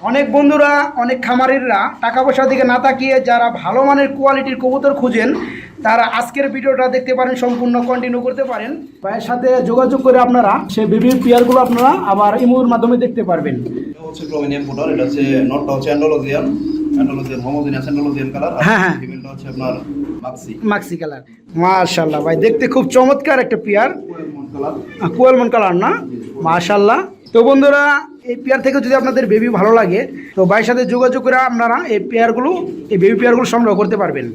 অনেক বন্ধুরা অনেক খামারিরা টাকা পয়সার দিকে না তাকিয়ে যারা ভালো মানের কোয়ালিটির কবুতর খুঁজেন তারা আজকের ভিডিওটা দেখতে পারেন সম্পূর্ণ কন্টিনিউ করতে পারেন। ভাইয়ের সাথে যোগাযোগ করে আপনারা সেই বেবি পেয়ারগুলো আপনারা আবার ইমুর মাধ্যমে দেখতে পারবেন। হচ্ছে এটা হচ্ছে নটটা হচ্ছে অ্যান্ডোলজিয়ান অ্যান্ডোলজিয়ান হোমোজিনিয়াস অ্যান্ডোলজিয়ান কালার হ্যাঁ, হ্যাঁ। ফিমেলটা হচ্ছে আপনার মাক্সি মাক্সি কালার মাশাল্লাহ ভাই দেখতে খুব চমৎকার একটা পেয়ার কালার কুয়ালমন কালার না? মাশাল্লাহ তো বন্ধুরা, এই পেয়ার থেকে যদি আপনাদের বেবি ভালো লাগে, তো বাইর সাথে যোগাযোগ করে আপনারা এই পেয়ারগুলো এই বেবি পেয়ারগুলো সংগ্রহ করতে পারবেন।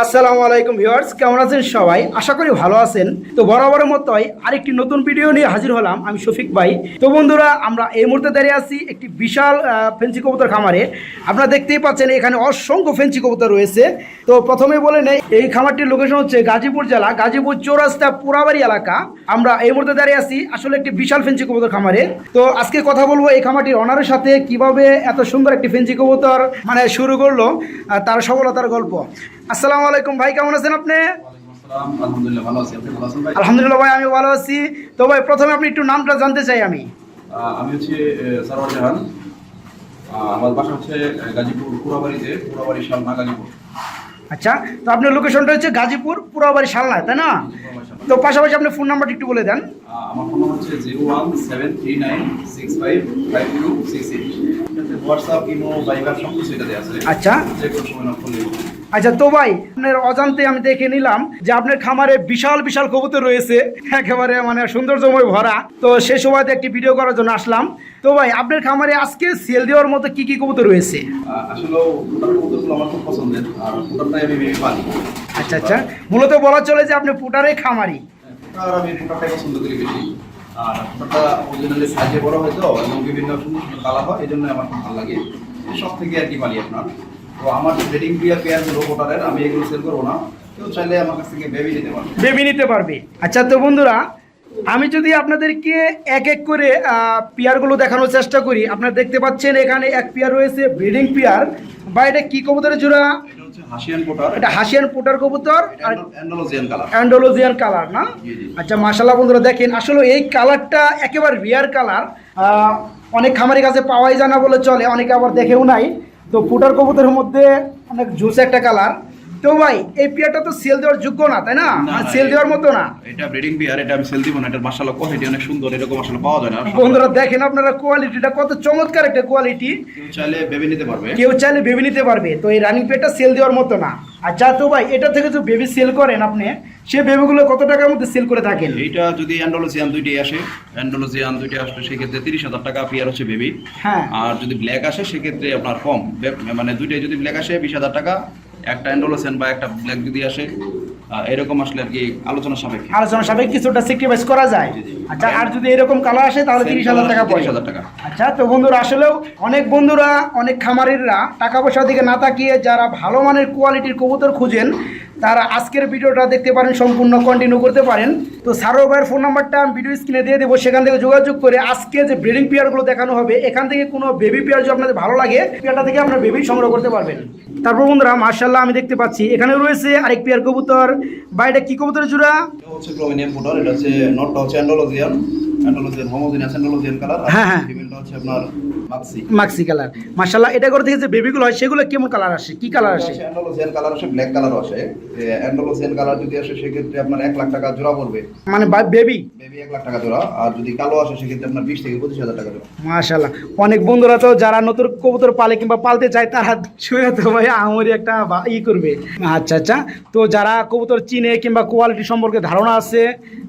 আসসালামু আলাইকুম ভিউয়ার্স, কেমন আছেন সবাই? আশা করি ভালো আছেন। তো বরাবরের মতোই আরেকটি নতুন ভিডিও নিয়ে হাজির হলাম আমি শফিক ভাই। তো বন্ধুরা, আমরা এই মুহূর্তে দাঁড়িয়ে আছি একটি বিশাল ফেন্সি কবুতর খামারে। আপনারা দেখতেই পাচ্ছেন এখানে অসংখ্য ফেন্সি কবুতর রয়েছে। তো প্রথমে বলে নেই, এই খামারটির লোকেশন হচ্ছে গাজীপুর জেলা, গাজীপুর চৌরাস্তা পুরাবাড়ি এলাকা। আমরা এই মুহূর্তে দাঁড়িয়ে আছি আসলে একটি বিশাল ফেন্সি কবুতর খামারে। তো আজকে কথা বলব এই খামারটির অনারের সাথে, কীভাবে এত সুন্দর একটি ফেন্সি কবুতর মানে শুরু করল তার সফলতার গল্প। আসসালামু আলাইকুম ভাই কেমন আছেন আপনি? আলহামদুলিল্লাহ ভাই? আমি ভালো আছি। তো ভাই প্রথমে আপনি একটু নামটা জানতে চাই আমি। আমি হচ্ছে সারোয়ার জাহান। আমার বাসা হচ্ছে গাজীপুর পুরাবাড়িতে পুরাবাড়ি শালনা গাজীপুর। আচ্ছা তো আপনার লোকেশনটা হচ্ছে গাজীপুর পুরাবাড়ি শালনায় তাই না? তো পাশাপাশি আপনি ফোন নাম্বারটা একটু বলে দেন। আমার ফোন নম্বর হচ্ছে zero one seven three nine six five five two six eight. WhatsApp imo Viber সব কিছু এটাতে আছে। আচ্ছা। যে কোনো সময় করলে আচ্ছা তো ভাই আপনার অজান্তে আমি দেখে নিলাম যে আপনার খামারে বিশাল বিশাল কবুতর রয়েছে। একেবারে মানে সৌন্দর্যময় ভরা। তো সে সময়তে একটি ভিডিও করার জন্য আসলাম। তো ভাই আপনার খামারে আজকে সেল দেওয়ার মতো কি কি কবুতর রয়েছে? আহ, কবুতরগুলো আমার খুব পছন্দের আর আমি পালি। আচ্ছা আচ্ছা। মূলত বলা চলে যে আপনি পুটারে খামারি। আর আমি ফুটারটাই পছন্দ করি বেশি। আর ফুটারটা অরিজিনালি সাইজে বড় হয় তো এবং বিভিন্ন সুন্দর সুন্দর হয় এই জন্য আমার খুব ভালো লাগে। সব থেকে আর কি পালি আপনার? তো আমার ব্রিডিং পেয়ারগুলো ফুটারের আমি এগুলো সেল করব না। কেউ চাইলে আমার কাছ থেকে বেবি নিতে পারবে। বেবি নিতে পারবে। আচ্ছা তো বন্ধুরা আমি যদি আপনাদেরকে এক এক করে পেয়ারগুলো দেখানোর চেষ্টা করি আপনারা দেখতে পাচ্ছেন এখানে এক পেয়ার রয়েছে ব্রিডিং পেয়ার বা এটা কি কবুতরের জোড়া? এটা হাসিয়ান পুটার। কবুতর। Andalusian colour. না। আচ্ছা বন্ধুরা দেখেন আসলে এই কালারটা একেবারে রিয়ার কালার। অনেক খামারের কাছে পাওয়াই যায় না বলে চলে অনেকে আবার দেখেও নাই। তো পুটার কবুতরের মধ্যে অনেক জুস একটা কালার তো ভাই এই পেয়ারটা তো সেল দেওয়ার যোগ্য না তাই না? সেল দেওয়ার মতো না। এটা ব্রিডিং পেয়ার এটা আমি সেল দিব না এটা মাশাআল্লাহ কোয়ালিটি অনেক সুন্দর এরকম আসলে পাওয়া যায় না বন্ধুরা দেখেন আপনারা কোয়ালিটিটা কত চমৎকার একটা কোয়ালিটি কেউ চাইলে ভেবে নিতে পারবে। কেউ চাইলে বেবি নিতে পারবে তো এই রানিং পেয়ারটা সেল দেওয়ার মতো না। আচ্ছা তো ভাই এটা থেকে যে বেবি সেল করেন আপনি সে বেবিগুলো কত টাকার মধ্যে সেল করে থাকেন? এটা যদি অ্যান্ডোলজিয়ান দুইটি আসে অ্যান্ডোলজিয়ান দুইটি আসলে সেক্ষেত্রে তিরিশ হাজার টাকা পিয়ার হচ্ছে বেবি হ্যাঁ। আর যদি ব্ল্যাক আসে সেক্ষেত্রে আপনার কম। মানে দুইটাই যদি ব্ল্যাক আসে বিশ হাজার টাকা একটা অ্যান্ডোলসেন বা একটা ব্ল্যাক যদি আসে এরকম আসলে আর কি আলোচনা সাপেক্ষে। আলোচনা সাপেক্ষে কিছুটা স্যাক্রিফাইস করা যায়। আচ্ছা আর যদি এরকম কালার আসে তাহলে তিরিশ হাজার টাকা পড়ে তিরিশ হাজার টাকা। আচ্ছা তো বন্ধুরা আসলেও অনেক বন্ধুরা অনেক খামারিরা টাকা পয়সার দিকে না তাকিয়ে যারা ভালো মানের কোয়ালিটির কবুতর খুঁজেন তারা আজকের ভিডিওটা দেখতে পারেন সম্পূর্ণ কন্টিনিউ করতে পারেন। তো সারো ভাইয়ের ফোন নাম্বারটা আমি ভিডিও স্ক্রিনে দিয়ে দেবো সেখান থেকে যোগাযোগ করে আজকে যে ব্রিডিং পেয়ারগুলো দেখানো হবে এখান থেকে কোনো বেবি পেয়ার যদি আপনাদের ভালো লাগে পেয়ারটা থেকে আপনার বেবি সংগ্রহ করতে পারবেন। তারপর বন্ধুরা মার্শাল্লাহ আমি দেখতে পাচ্ছি এখানে রয়েছে আরেক পেয়ার কবুতর। বা এটা কি কবুতরের জোড়া? হচ্ছে ক্রোমিনিয়াম ফুটার এটা হচ্ছে নটটা হচ্ছে অ্যান্ডোলজিয়ান। অ্যান্ডোলজিয়ান হোমোজিনিয়াস অ্যান্ডোলজিয়ান কালার হ্যাঁ, হ্যাঁ। হচ্ছে আপনার মাক্সি মাক্সি কালার মার্শাল্লাহ এটা করে থেকে যে বেবিগুলো হয় সেগুলো কেমন কালার আসে? কি কালার আসে? অ্যান্ডোলজিয়ান কালার আসে ব্ল্যাক কালার আসে। অ্যান্ডোলজিয়ান কালার যদি আসে সেক্ষেত্রে আপনার এক লাখ টাকা জোড়া পড়বে। মানে বেবি বেবি এক লাখ টাকা জোড়া। আর যদি কালো আসে সেক্ষেত্রে আপনার বিশ থেকে পঁচিশ হাজার টাকা জোড়া। মাশাল্লাহ অনেক বন্ধুরা তো যারা নতুন কবুতর পালে কিংবা পালতে চায় তারা শুয়ে তো ভাই আমরি একটা ই করবে। আচ্ছা আচ্ছা। তো যারা কবুতর চিনে কিংবা কোয়ালিটি সম্পর্কে ধারণা আছে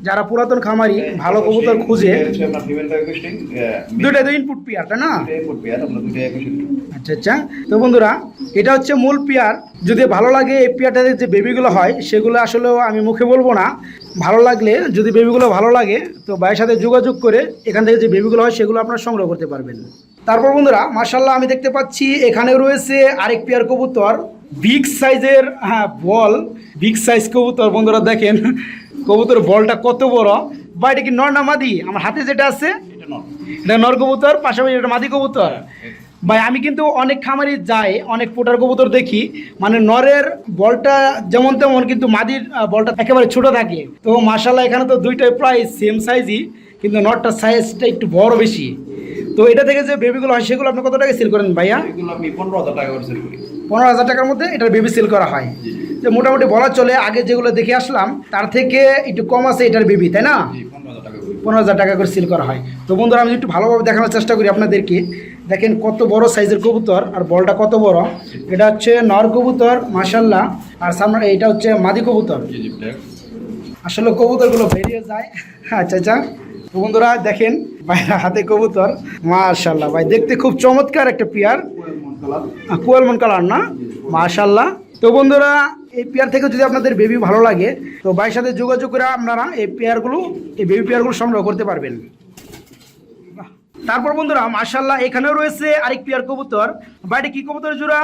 যারা পুরাতন খামারি ভালো কবুতর খুঁজে দুইটা দুই ইনপুট পেয়ার তাই না? আচ্ছা আচ্ছা। তো বন্ধুরা এটা হচ্ছে মূল পেয়ার। যদি ভালো লাগে এই পেয়ারটাতে যে বেবিগুলো হয় সেগুলো আসলেও আমি মুখে বলব না। ভালো লাগলে যদি বেবিগুলো ভালো লাগে তো ভাইয়ের সাথে যোগাযোগ করে এখান থেকে যে বেবিগুলো হয় সেগুলো আপনারা সংগ্রহ করতে পারবেন। তারপর বন্ধুরা মার্শাল্লাহ আমি দেখতে পাচ্ছি এখানে রয়েছে আরেক পেয়ার কবুতর বিগ সাইজের হ্যাঁ বল বিগ সাইজ কবুতর বন্ধুরা দেখেন। কবুতর বলটা কত বড়? বা এটা কি নর না মাদি? আমার হাতে যেটা আছে এটা নর। কবুতর পাশাপাশি এটা মাদি কবুতর। ভাই আমি কিন্তু অনেক খামারি যাই অনেক পোটার কবুতর দেখি মানে নরের বলটা যেমন তেমন কিন্তু মাদির বলটা একেবারে ছোট থাকে। তো মার্শাল্লাহ এখানে তো দুইটাই প্রায় সেম সাইজই কিন্তু নটটার সাইজটা একটু বড় বেশি। তো এটা থেকে যে বেবিগুলো হয় সেগুলো আপনি কত টাকা সেল করেন ভাইয়া? এগুলো আমি পনেরো হাজার টাকা করে সেল করি। পনেরো হাজার টাকার মধ্যে এটার বেবি সেল করা হয়। যে মোটামুটি বলা চলে আগে যেগুলো দেখে আসলাম তার থেকে একটু কম আছে এটার বেবি তাই না? পনেরো হাজার টাকা করি। সিল করা হয়। তো বন্ধুরা আমি একটু ভালোভাবে দেখানোর চেষ্টা করি আপনাদেরকে। দেখেন কত বড় সাইজের কবুতর আর বলটা কত বড়। এটা হচ্ছে নর কবুতর মাসাল্লাহ আর সামনে এটা হচ্ছে মাদি কবুতর। আসলে কবুতরগুলো বেরিয়ে যায়। আচ্ছা আচ্ছা। তো বন্ধুরা দেখেন ভাইয়ের হাতে কবুতর। মাশাল্লাহ ভাই দেখতে খুব চমৎকার একটা পেয়ার। মন কোয়ালমন কালার না? মাশাল্লাহ তো বন্ধুরা এই পেয়ার থেকে যদি আপনাদের বেবি ভালো লাগে তো ভাইয়ের সাথে যোগাযোগ করে আপনারা এই পেয়ারগুলো এই বেবি পেয়ারগুলো সংগ্রহ করতে পারবেন। তারপর বন্ধুরা মাশাল্লাহ এখানেও রয়েছে আরেক পেয়ার কবুতর। বাইরে কি কবুতর জোড়া?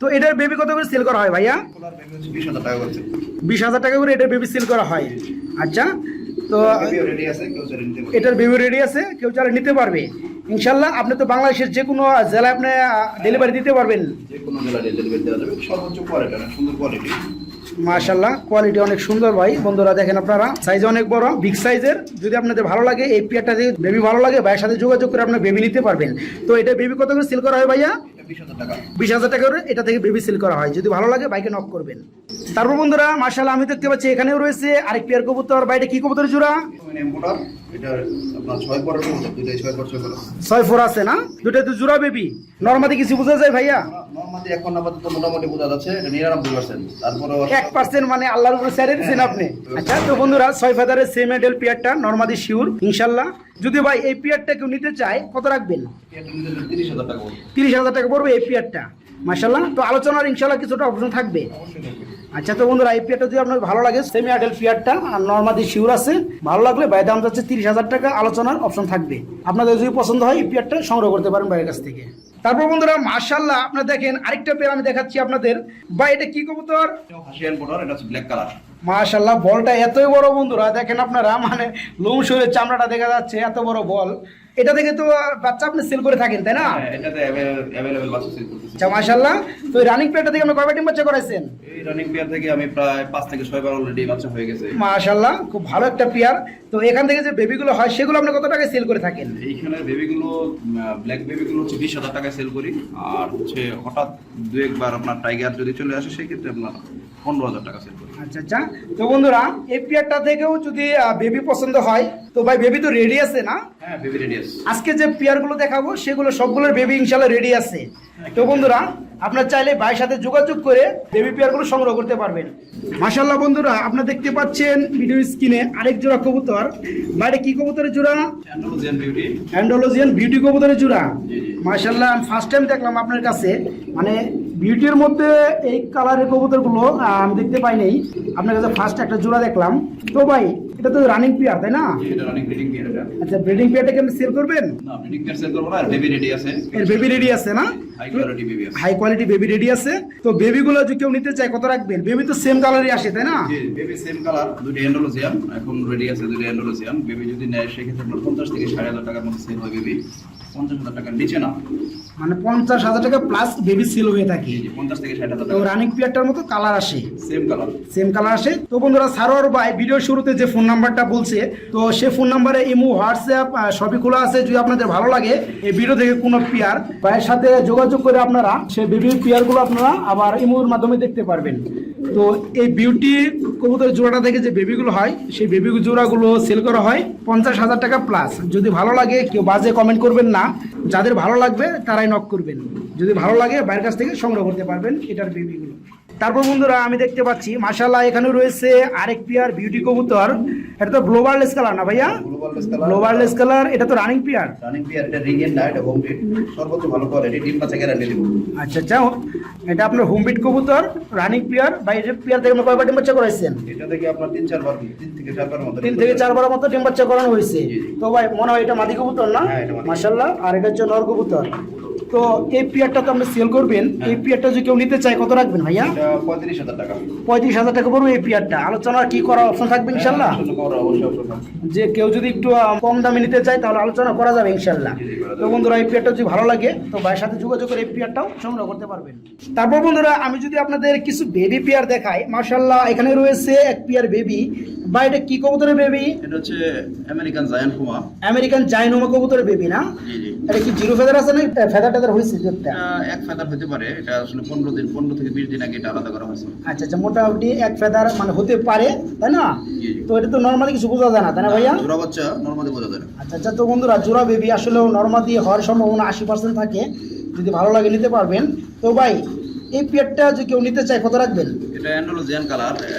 তো এটার বেবি কত করে সেল করা হয় ভাইয়া? বিশ হাজার টাকা করে। এটার বেবি সেল করা হয়। আচ্ছা তো এটার বেবি রেডি আছে কেউ চাইলে নিতে পারবে ইনশাল্লাহ আপনি তো বাংলাদেশের যে কোনো জেলায় আপনি ডেলিভারি দিতে পারবেন। যে কোনো জেলায় ডেলিভারি দেওয়া যাবে সর্বোচ্চ কোয়ালিটি অনেক সুন্দর কোয়ালিটি মাশাল্লাহ কোয়ালিটি অনেক সুন্দর ভাই। বন্ধুরা দেখেন আপনারা সাইজ অনেক বড় বিগ সাইজের যদি আপনাদের ভালো লাগে এই পেয়ারটা যদি বেবি ভালো লাগে ভাইয়ের সাথে যোগাযোগ করে আপনার বেবি নিতে পারবেন। তো এটা বেবি কত করে সেল করা হয় ভাইয়া? বিশ হাজার টাকা। করে এটা থেকে বেবি সেল করা হয়। যদি ভালো লাগে বাইকে নক করবেন। তারপর বন্ধুরা মার্শাল আমি দেখতে পাচ্ছি এখানেও রয়েছে আরেক পেয়ার কবুতর। বাইরে কি কবুতর জোড়া? মিডিয়াম আপনার ছয় পরের কবুতর দুইটাই ছয় পর ছয় পর। ছয় ফোর আছে না? দুটো তো জোড়া বেবি নর্মাদি কিছু বোঝা যায় ভাইয়া? নর্মালি এখন আপাতত মোটামুটি বোঝা যাচ্ছে এটা নিরানব্বই পার্সেন্ট তারপরে এক পার্সেন্ট মানে আল্লাহর উপরে ছেড়ে দিচ্ছেন আপনি। আচ্ছা তো বন্ধুরা ছয় ফেদারের সেম এডেল পিয়ারটা নর্মাদি ইনশাল্লাহ। যদি ভাই এই পিয়ারটা কেউ নিতে চায় কত রাখবেন? তিরিশ হাজার টাকা পড়বে। তিরিশ হাজার টাকা পড়বে এই পিয়ারটা মাসাল্লাহ তো আলোচনার ইনশাল্লাহ কিছুটা অপশন থাকবে। অবশ্যই থাকবে। আচ্ছা তো বন্ধুরা এই পিয়ারটা যদি আপনার ভালো লাগে সেমি আডেল পিয়ারটা আর নর্মাদি শিওর আছে ভালো লাগলে ভাই দাম যাচ্ছে তিরিশ হাজার টাকা আলোচনার অপশন থাকবে। আপনাদের যদি পছন্দ হয় এই পিয়ারটা সংগ্রহ করতে পারেন বাইরের কাছ থেকে। তারপর বন্ধুরা মার্শাল্লাহ আপনারা দেখেন আরেকটা পেয়ার আমি দেখাচ্ছি আপনাদের। বা এটা কি কবুতর? হাসিয়ান এটা হচ্ছে ব্ল্যাক কালার মাশাল্লাহ বলটা এতই বড় বন্ধুরা দেখেন আপনারা মানে লোম শরীরের চামড়াটা দেখা যাচ্ছে এত বড় বল। এটা থেকে তো বাচ্চা আপনি সেল করে থাকেন তাই না? এটাতে অ্যাভেলেবেল বাচ্চা সেল করতেছি। আচ্ছা মাশাল্লাহ তো রানিং প্লেটটা থেকে আপনি কয়বার ডিম বাচ্চা করাইছেন? এই রানিং পেয়ার থেকে আমি প্রায় পাঁচ থেকে ছয় বার অলরেডি বাচ্চা হয়ে গেছে। মাশাল্লাহ খুব ভালো একটা পেয়ার তো এখান থেকে যে বেবিগুলো হয় সেগুলো আপনি কত টাকায় সেল করে থাকেন? এইখানে বেবিগুলো ব্ল্যাক বেবিগুলো হচ্ছে বিশ হাজার টাকায় সেল করি। আর হচ্ছে হঠাৎ দু একবার আপনার টাইগার যদি চলে আসে সেই ক্ষেত্রে আপনার পনেরো হাজার টাকা সেল করি। আচ্ছা আচ্ছা। তো বন্ধুরা এই পেয়ারটা থেকেও যদি বেবি পছন্দ হয় তো ভাই বেবি তো রেডি আছে না? হ্যাঁ বেবি রেডি আছে। আজকে যে পেয়ারগুলো দেখাবো সেগুলো সবগুলোর বেবি ইনশাল্লাহ রেডি আছে। তো বন্ধুরা আপনার চাইলে ভাইয়ের সাথে যোগাযোগ করে বেবি পেয়ারগুলো সংগ্রহ করতে পারবেন। বন্ধুরা আপনারা দেখতে পাচ্ছেন ভিডিও স্ক্রিনে আরেক জোড়া কবুতর। বাইরে কি কবুতরের জোড়া? অ্যান্ডোলজিয়ান বিউটি কবুতরের জোড়া। আমি ফার্স্ট টাইম দেখলাম আপনার কাছে। মানে বিউটির মধ্যে এই কালারের কবুতরগুলো আমি দেখতে পাই নাই। আপনার কাছে ফার্স্ট একটা জোড়া দেখলাম। তো ভাই এটা তো রানিং পেয়ার তাই না? ব্রিডিং আচ্ছা ব্রিডিং পেয়ারটাকে আপনি সেল করবেন? না ব্রিডিং পেয়ার সেল করব না বেবি রেডি আছে। এর বেবি রেডি আছে না? High quality baby baby ready আছে। তো বেবিগুলো যদি কেউ নিতে চায় কত রাখবেন? বেবি তো সেম কালারই আসে তাই না? বেবি সেম কালার দুটি এখন রেডি আছে দুটি অ্যান্ডোলজিয়ান বেবি যদি নেয় সেক্ষেত্রে আপনার পঞ্চাশ থেকে ষাট হাজার টাকার মধ্যে সেল হয় বেবি পঞ্চাশ হাজার টাকার নিচে না। মানে পঞ্চাশ হাজার টাকা প্লাস বেবি সেল হয়ে থাকে। পঞ্চাশ থেকে ষাট হাজার তো রানিং পেয়ারটার মতো কালার আসে। সেম কালার সেম কালার আসে। তো বন্ধুরা সারোয়ার ভাই ভিডিও শুরুতে যে ফোন নাম্বারটা বলছে তো সে ফোন নাম্বারে ইমো হোয়াটসঅ্যাপ সবই খোলা আছে। যদি আপনাদের ভালো লাগে এই ভিডিও থেকে কোনো পিয়ার ভাইয়ের সাথে যোগাযোগ করে আপনারা সেই বেবি পিয়ারগুলো আপনারা আবার ইমোর মাধ্যমে দেখতে পারবেন। তো এই বিউটি কবুতর জোড়াটা থেকে যে বেবিগুলো হয়, সেই বেবি জোড়াগুলো সেল করা হয় পঞ্চাশ হাজার টাকা প্লাস যদি ভালো লাগে, কেউ বাজে কমেন্ট করবেন না। যাদের ভালো লাগবে, তারাই নক করবেন। যদি ভালো লাগে, বাইরের কাছ থেকে সংগ্রহ করতে পারবেন এটার বেবিগুলো তারপর বন্ধুরা আমি দেখতে পাচ্ছি মাশাল্লাহ এখানে রয়েছে আরেক পিয়ার বিউটি কবুতর। এটা তো গ্লোবাললেস কালার না ভাইয়া? গ্লোবাল কালার কালার এটা তো রানিং পিয়ার রানিং পেয়ার এটা রিং না এটা হোম বিট সর্বোচ্চ ভালো কোয়ালিটি ডিম বাচ্চা গ্যারান্টি দেবো। আচ্ছা আচ্ছা এটা আপনার হোম হোমবিট কবুতর রানিং পিয়ার বা এই যে পিয়ার থেকে আপনি কয়বার ডিম বাচ্চা করাইছেন? এটা থেকে আপনার তিন চারবার তিন থেকে চারবার মতো তিন থেকে চারবার মতো ডিম বাচ্চা করানো হয়েছে। তো ভাই মনে হয় এটা মাদি কবুতর না? হ্যাঁ, এটা। মাশাল্লাহ আর এটা হচ্ছে নর কবুতর। তো এই পিয়ারটা তো আপনি সেল করবেন এই পিয়ারটা যদি কেউ নিতে চায় কত রাখবেন ভাইয়া? পঁয়ত্রিশ হাজার টাকা। পঁয়ত্রিশ হাজার টাকা পড়বে এই পিয়ারটা। আলোচনা কি করার অপশন থাকবে ইনশাল্লাহ? আলোচনা করা অবশ্যই অবশ্যই থাকবে। যে কেউ যদি একটু কম দামে নিতে চায় তাহলে আলোচনা করা যাবে ইনশাল্লাহ। করা। তো বন্ধুরা এই পেয়ারটা যদি ভালো লাগে তো ভাইয়ের সাথে যোগাযোগ করে এই পেয়ারটাও সংগ্রহ করতে পারবেন। তারপর বন্ধুরা আমি যদি আপনাদের কিছু বেবি পেয়ার দেখাই মার্শাল্লাহ এখানে রয়েছে এক পিয়ার বেবি বা এটা কি কবুতরের বেবি এটা হচ্ছে আমেরিকান জায়ান্ট হুমা আমেরিকান জাইনোমা কবুতরের বেবি না? জি জি। এটা কি জিরো ফেদার আছে না ফেদার টেদার হয়েছে জোরটা এক ফেদার হতে পারে। এটা আসলে পনেরো দিন পনেরো থেকে বিশ দিন আগে এটা আলাদা করা হয়েছে। আচ্ছা আচ্ছা মোটামুটি এক ফেদার মানে হতে পারে তাই না? তো এটা তো নর্মালি কিছু বোঝা যায় না তাই না ভাইয়া? জোড়া বাচ্চা নর্মালি বোঝা যায় না। আচ্ছা আচ্ছা তো বন্ধুরা জোড়া বেবি নর্মালি হওয়ার সম্ভাবনা আশি পার্সেন্ট থাকে। যদি ভালো লাগে নিতে পারবেন। তো ভাই এই পেয়ারটা যদি কেউ নিতে চায় কত রাখবেন? এটা অ্যান্ডোলজিয়ান কালার এটা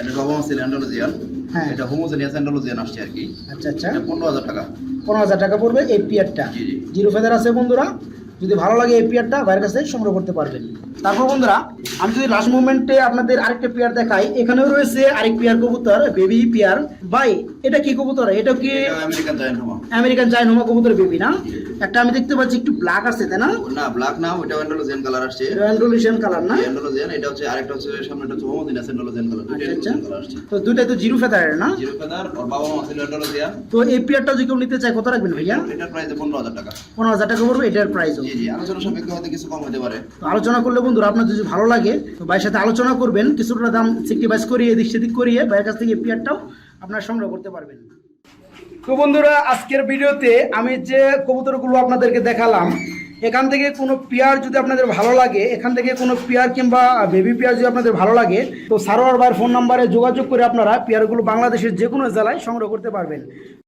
অ্যান্ডোলজিয়ান। হ্যাঁ। এটা হোমোজেনিয়াস অ্যান্ডোলজিয়ান আসছে আর কি। আচ্ছা আচ্ছা। পনেরো হাজার টাকা। পনেরো হাজার টাকা পড়বে এই পেয়ারটা। জিরো ফেদার আছে বন্ধুরা। যদি ভালো লাগে এই পেয়ারটা বাইরের কাছে সংগ্রহ করতে পারবেন। তারপর বন্ধুরা আমি যদি লাস্ট মুভমেন্টে আপনাদের আরেকটা পেয়ার দেখাই এখানেও রয়েছে আরেক পেয়ার কবুতর বেবি পেয়ার ভাই এটা কি কবুতর? এটা কি আমেরিকান জায়ান্ট হুমা আমেরিকান কবুতর বেবি না? একটা আমি দেখতে পাচ্ছি একটু ব্ল্যাক আছে তাই না? না ব্ল্যাক না ওটা অ্যান্ডোলজিয়ান কালার আসছে। অ্যান্ড্রোলিশন কালার না? অ্যান্ডোলজিয়ান এটা হচ্ছে আরেকটা হচ্ছে সামনে সামনেটা হচ্ছে হোমোজেনিয়াস অ্যান্ডোলজিয়ান কালার দুটো আচ্ছা আচ্ছা। তো দুইটাই তো জিরো ফেদারের না? জিরো ফেদার ওর বাবা মা ছিল অ্যান্ডোলজিয়ান তো এই পেয়ারটা যদি কেউ নিতে চায় কত রাখবেন ভাইয়া? এটার প্রাইস পনেরো হাজার টাকা। পনেরো হাজার টাকা পড়বে এটার প্রাইসও জি জি আলোচনা সাপেক্ষে হয়তো কিছু কম হতে পারে। আলোচনা করলে বন্ধুরা, আপনার যদি ভালো লাগে, তো ভাইয়ের সাথে আলোচনা করবেন। কিছুটা দাম সেক্রিফাইস করিয়ে, এদিক সেদিক করিয়ে ভাইয়ের কাছ থেকে পেয়ারটাও আপনার সংগ্রহ করতে পারবেন। তো বন্ধুরা, আজকের ভিডিওতে আমি যে কবুতরগুলো আপনাদেরকে দেখালাম, এখান থেকে কোনো পেয়ার যদি আপনাদের ভালো লাগে, এখান থেকে কোনো পেয়ার কিংবা বেবি পেয়ার যদি আপনাদের ভালো লাগে, তো সারোয়ার ভাইয়ের ফোন নাম্বারে যোগাযোগ করে আপনারা পেয়ারগুলো বাংলাদেশের যে কোনো জেলায় সংগ্রহ করতে পারবেন।